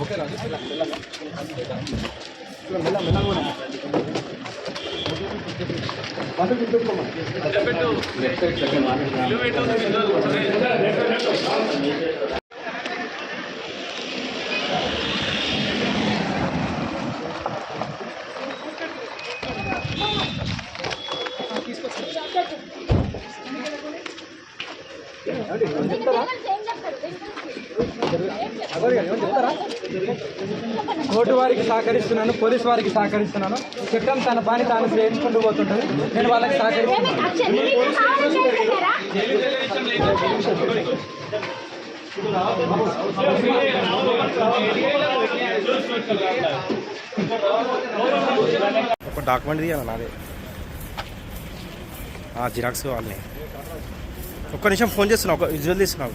Okay రాజు మెల్ల మెల్ల కూడా కోర్టు వారికి సహకరిస్తున్నాను పోలీస్ వారికి సహకరిస్తున్నాను. చట్టం తన పని తాను చేయించుకుంటూ పోతుంటుంది. నేను వాళ్ళకి సహకరిస్తున్నాను ఒక డాక్యుమెంట్ తీయాలి నాదే. జిరాక్స్ కావాలి ఒక్క నిమిషం ఫోన్ చేస్తున్నా ఒక విజువల్ తీస్తున్నావు